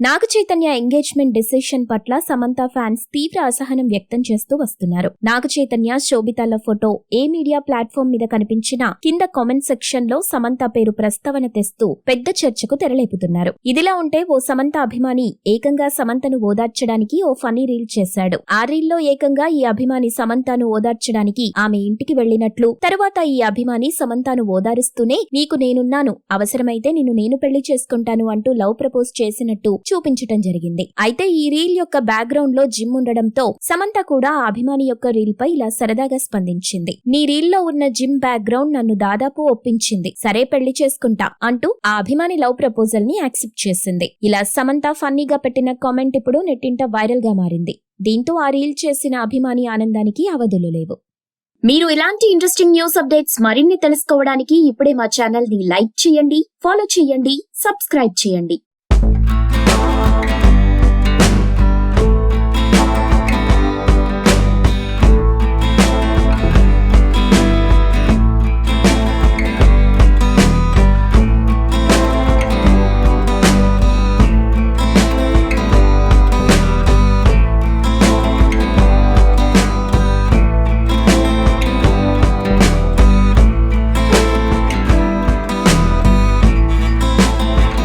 Naga Chaitanya engagement decision పట్ల Samantha fans తీవ్ర అసహనం వ్యక్తం చేస్తూ వస్తున్నారు. నాగ చైతన్య శోభితాల ఫోటో ఏ మీడియా ప్లాట్ఫామ్ మీద కనిపించినా కింద కామెంట్ సెక్షన్లో సమంత పేరు ప్రస్తావన తెస్తూ పెద్ద చర్చకు తెరలేపుతున్నారు. ఇదిలా ఉంటే ఓ సమంత అభిమాని ఏకంగా సమంతను ఓదార్చడానికి ఓ ఫనీ రీల్ చేశాడు. ఆ రీల్లో ఏకంగా ఈ అభిమాని సమంతను ఓదార్చడానికి ఆమె ఇంటికి వెళ్ళినట్లు తరువాత ఈ అభిమాని సమంతను ఓదారుస్తూనే నీకు నేనున్నాను అవసరమైతే నిన్ను నేను పెళ్ళి చేసుకుంటాను అంటూ లవ్ ప్రపోజ్ చేసినట్టు చూపించటం జరిగింది. అయితే ఈ రీల్ యొక్క బ్యాక్గ్రౌండ్లో జిమ్ ఉండడంతో సమంత కూడా ఆ అభిమాని యొక్క రీల్ పై ఇలా సరదాగా స్పందించింది. నీ రీల్లో ఉన్న జిమ్ బ్యాక్గ్రౌండ్ నన్ను దాదాపు ఒప్పించింది. సరే పెళ్ళి చేసుకుంటా అంటూ ఆ అభిమాని లవ్ ప్రపోజల్ని యాక్సెప్ట్ చేసింది. ఇలా సమంత ఫన్నీగా పెట్టిన కామెంట్ ఇప్పుడు నెట్టింట వైరల్గా మారింది. దీంతో ఆ రీల్ చేసిన అభిమాని ఆనందానికి అవధులు లేవు. మీరు ఇలాంటి ఇంట్రెస్టింగ్ న్యూస్ అప్డేట్స్ మరిన్ని తెలుసుకోవడానికి ఇప్పుడే మా ఛానల్ని లైక్ చేయండి ఫాలో చేయండి సబ్స్క్రైబ్ చేయండి.